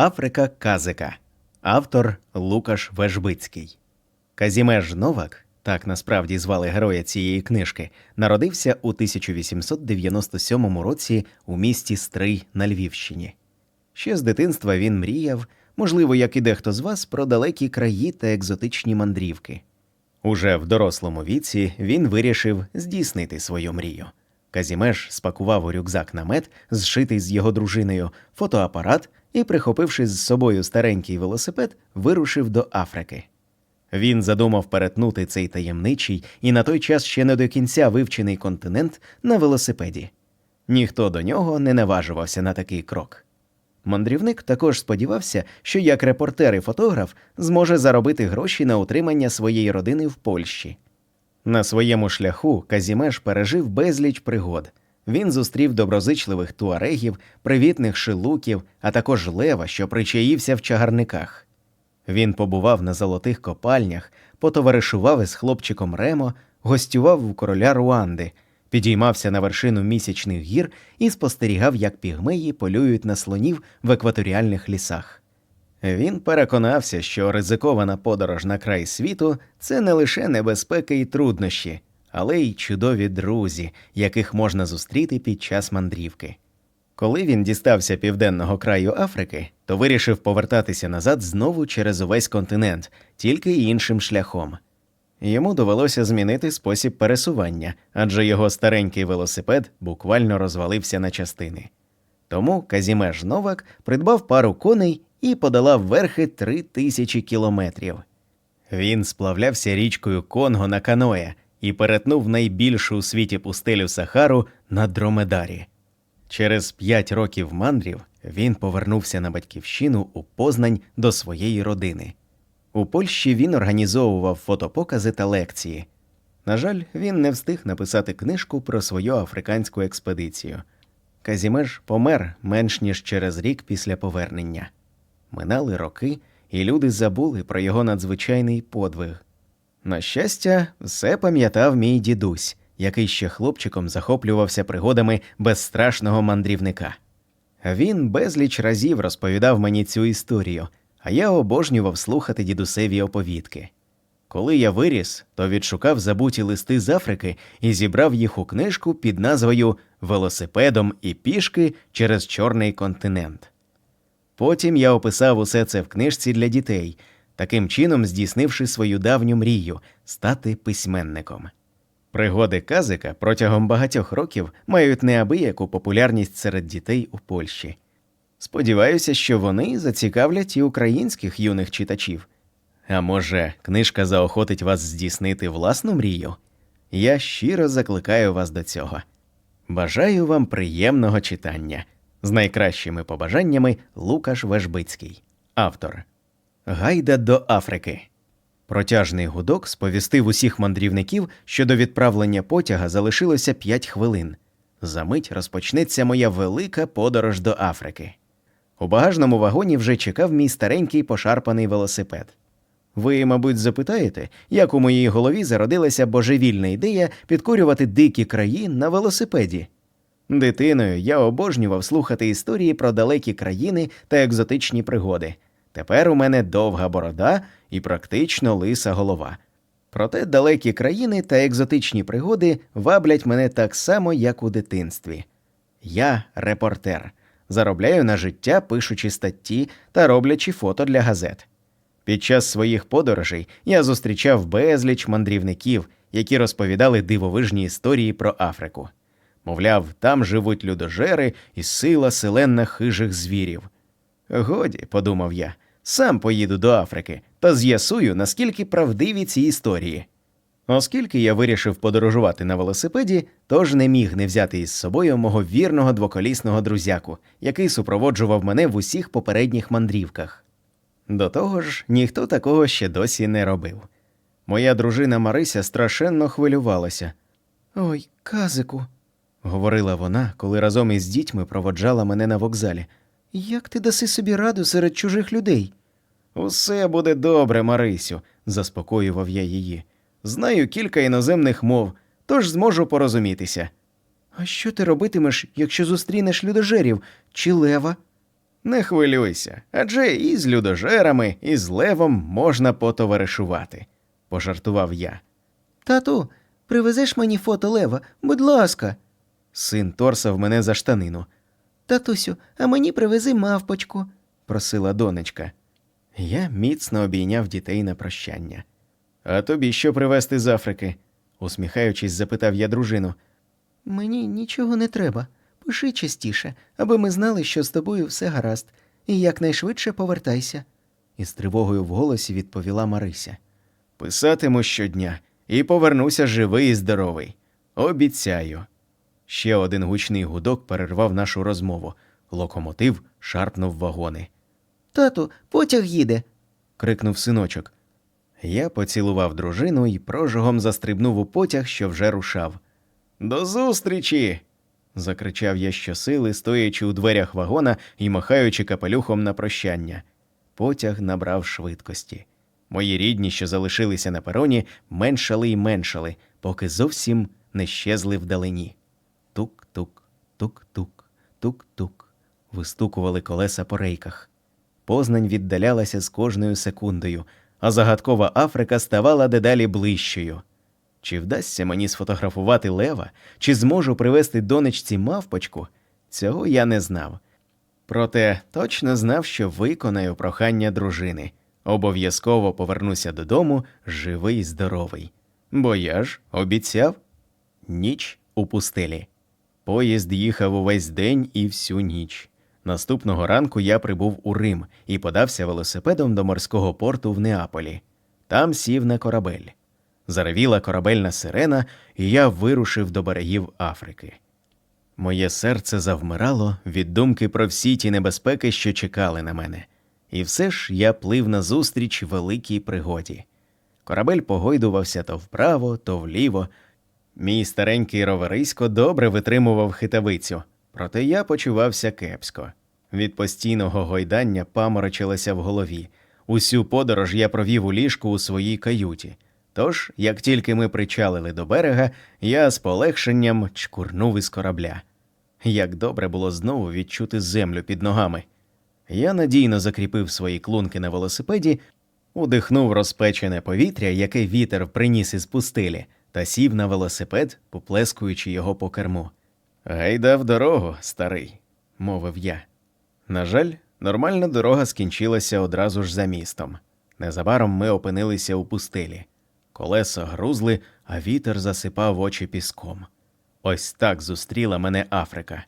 Африка Казика. Автор Лукаш Вежбицький. Казімеж Новак, так насправді звали героя цієї книжки, народився у 1897 році у місті Стрий на Львівщині. Ще з дитинства він мріяв, можливо, як і дехто з вас, про далекі краї та екзотичні мандрівки. Уже в дорослому віці він вирішив здійснити свою мрію. Казімеш спакував у рюкзак намет, зшитий з його дружиною, фотоапарат і, прихопивши з собою старенький велосипед, вирушив до Африки. Він задумав перетнути цей таємничий і на той час ще не до кінця вивчений континент на велосипеді. Ніхто до нього не наважувався на такий крок. Мандрівник також сподівався, що як репортер і фотограф зможе заробити гроші на утримання своєї родини в Польщі. На своєму шляху Казімеш пережив безліч пригод. Він зустрів доброзичливих туарегів, привітних шилуків, а також лева, що причаївся в чагарниках. Він побував на золотих копальнях, потоваришував із хлопчиком Ремо, гостював у короля Руанди, підіймався на вершину місячних гір і спостерігав, як пігмеї полюють на слонів в екваторіальних лісах. Він переконався, що ризикована подорож на край світу це не лише небезпеки і труднощі, але й чудові друзі, яких можна зустріти під час мандрівки. Коли він дістався південного краю Африки, то вирішив повертатися назад знову через увесь континент, тільки іншим шляхом. Йому довелося змінити спосіб пересування, адже його старенький велосипед буквально розвалився на частини. Тому Казімеш Новак придбав пару коней і подолав верхи три тисячі кілометрів. Він сплавлявся річкою Конго на каное і перетнув найбільшу у світі пустелю Сахару на Дромедарі. Через п'ять років мандрів він повернувся на батьківщину у Познань до своєї родини. У Польщі він організовував фотопокази та лекції. На жаль, він не встиг написати книжку про свою африканську експедицію. Казімеж помер менш ніж через рік після повернення. Минали роки, і люди забули про його надзвичайний подвиг. На щастя, все пам'ятав мій дідусь, який ще хлопчиком захоплювався пригодами безстрашного мандрівника. Він безліч разів розповідав мені цю історію, а я обожнював слухати дідусеві оповідки. Коли я виріс, то відшукав забуті листи з Африки і зібрав їх у книжку під назвою Велосипедом і пішки через Чорний континент. Потім я описав усе це в книжці для дітей, таким чином здійснивши свою давню мрію стати письменником. Пригоди казика протягом багатьох років мають неабияку популярність серед дітей у Польщі. Сподіваюся, що вони зацікавлять і українських юних читачів. А може, книжка заохотить вас здійснити власну мрію? Я щиро закликаю вас до цього. Бажаю вам приємного читання. З найкращими побажаннями Лукаш Вежбицький, автор. Гайда до Африки. Протяжний гудок сповістив усіх мандрівників, що до відправлення потяга залишилося 5 хвилин. Замить розпочнеться моя велика подорож до Африки. У багажному вагоні вже чекав мій старенький пошарпаний велосипед. Ви, мабуть, запитаєте, як у моїй голові зародилася божевільна ідея підкорювати дикі краї на велосипеді. Дитиною я обожнював слухати історії про далекі країни та екзотичні пригоди. Тепер у мене довга борода і практично лиса голова. Проте далекі країни та екзотичні пригоди ваблять мене так само, як у дитинстві. Я репортер, заробляю на життя, пишучи статті та роблячи фото для газет. Під час своїх подорожей я зустрічав безліч мандрівників, які розповідали дивовижні історії про Африку. Мовляв, там живуть людожери і сила селенна хижих звірів. Годі, подумав я, сам поїду до Африки та з'ясую, наскільки правдиві ці історії. Оскільки я вирішив подорожувати на велосипеді, тож не міг не взяти із собою мого вірного двоколісного друзяку, який супроводжував мене в усіх попередніх мандрівках. До того ж, ніхто такого ще досі не робив. Моя дружина Марися страшенно хвилювалася. Ой, казику, говорила вона, коли разом із дітьми проводжала мене на вокзалі. Як ти даси собі раду серед чужих людей? Усе буде добре, Марисю, заспокоював я її. Знаю кілька іноземних мов, тож зможу порозумітися. А що ти робитимеш, якщо зустрінеш людожерів чи лева? Не хвилюйся, адже і з людожерами, і з левом можна потоваришувати, пожартував я. Тату, привезеш мені фото лева, будь ласка. Син торсав мене за штанину, Татусю, а мені привези мавпочку. просила донечка. Я міцно обійняв дітей на прощання. А тобі що привезти з Африки? усміхаючись, запитав я дружину. Мені нічого не треба. Пиши частіше, аби ми знали, що з тобою все гаразд, і якнайшвидше повертайся. із тривогою в голосі відповіла Марися. Писатиму щодня і повернуся живий і здоровий. Обіцяю. Ще один гучний гудок перервав нашу розмову. Локомотив шарпнув вагони. Тату, потяг їде. крикнув синочок. Я поцілував дружину і прожогом застрибнув у потяг, що вже рушав. До зустрічі. закричав я щосили, стоячи у дверях вагона і махаючи капелюхом на прощання. Потяг набрав швидкості. Мої рідні, що залишилися на пероні, меншали й меншали, поки зовсім не щезли вдалині. Тук-тук, тук-тук. Вистукували колеса по рейках. Познань віддалялася з кожною секундою, а загадкова Африка ставала дедалі ближчою. Чи вдасться мені сфотографувати лева, чи зможу привезти донечці мавпочку, цього я не знав. Проте точно знав, що виконаю прохання дружини. Обов'язково повернуся додому живий здоровий. Бо я ж обіцяв ніч у пустелі. Поїзд їхав увесь день і всю ніч. Наступного ранку я прибув у Рим і подався велосипедом до морського порту в Неаполі. Там сів на корабель. Заревіла корабельна сирена, і я вирушив до берегів Африки. Моє серце завмирало від думки про всі ті небезпеки, що чекали на мене. І все ж я плив назустріч великій пригоді. Корабель погойдувався то вправо, то вліво. Мій старенький роверисько добре витримував хитавицю, проте я почувався кепсько. Від постійного гойдання паморочилося в голові. Усю подорож я провів у ліжку у своїй каюті. Тож, як тільки ми причалили до берега, я з полегшенням чкурнув із корабля. Як добре було знову відчути землю під ногами. Я надійно закріпив свої клунки на велосипеді, удихнув розпечене повітря, яке вітер приніс із пустелі, та сів на велосипед, поплескуючи його по керму. Гайда в дорогу, старий, мовив я. На жаль, нормальна дорога скінчилася одразу ж за містом. Незабаром ми опинилися у пустелі. Колеса грузли, а вітер засипав очі піском. Ось так зустріла мене Африка.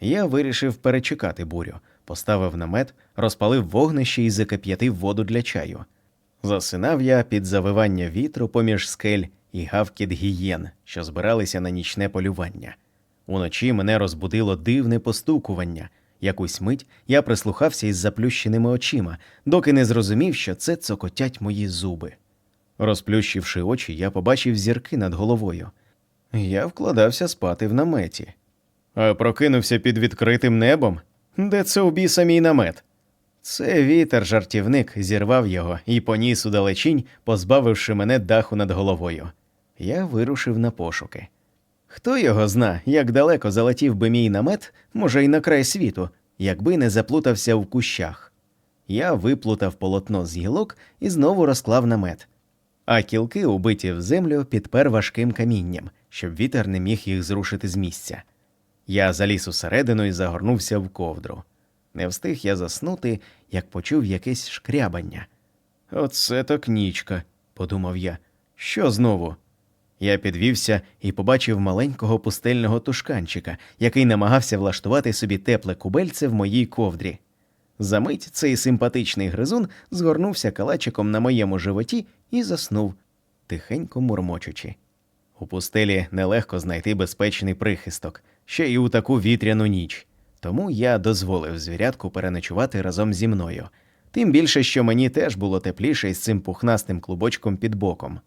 Я вирішив перечекати бурю, поставив намет, розпалив вогнище і закип'ятив воду для чаю. Засинав я під завивання вітру поміж скель і гавкіт гієн, що збиралися на нічне полювання. Уночі мене розбудило дивне постукування. Якусь мить я прислухався із заплющеними очима, доки не зрозумів, що це цокотять мої зуби. Розплющивши очі, я побачив зірки над головою. Я вкладався спати в наметі. А прокинувся під відкритим небом. Де це у біса мій намет? Це вітер жартівник зірвав його і поніс у далечінь, позбавивши мене даху над головою. Я вирушив на пошуки. Хто його зна, як далеко залетів би мій намет, може, й на край світу, якби не заплутався в кущах. Я виплутав полотно з гілок і знову розклав намет. А кілки, убиті в землю, підпер важким камінням, щоб вітер не міг їх зрушити з місця. Я заліз усередину і загорнувся в ковдру. Не встиг я заснути, як почув якесь шкрябання. Оце так нічка, подумав я. Що знову? Я підвівся і побачив маленького пустельного тушканчика, який намагався влаштувати собі тепле кубельце в моїй ковдрі. Замить цей симпатичний гризун згорнувся калачиком на моєму животі і заснув, тихенько мурмочучи. У пустелі нелегко знайти безпечний прихисток, ще й у таку вітряну ніч. Тому я дозволив звірятку переночувати разом зі мною. Тим більше, що мені теж було тепліше із цим пухнастим клубочком під боком.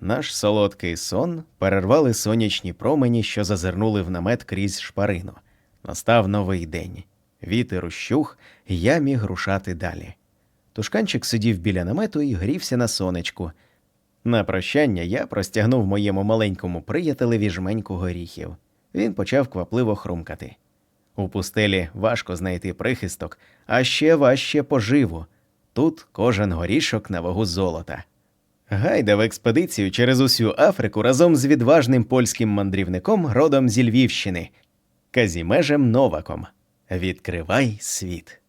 Наш солодкий сон перервали сонячні промені, що зазирнули в намет крізь шпарину. Настав новий день. Вітер ущух, я міг рушати далі. Тушканчик сидів біля намету і грівся на сонечку. На прощання я простягнув моєму маленькому приятелеві жменьку горіхів. Він почав квапливо хрумкати. У пустелі важко знайти прихисток, а ще важче поживу. Тут кожен горішок на вагу золота. Гайда в експедицію через усю Африку разом з відважним польським мандрівником родом зі Львівщини Казімежем Новаком. Відкривай світ.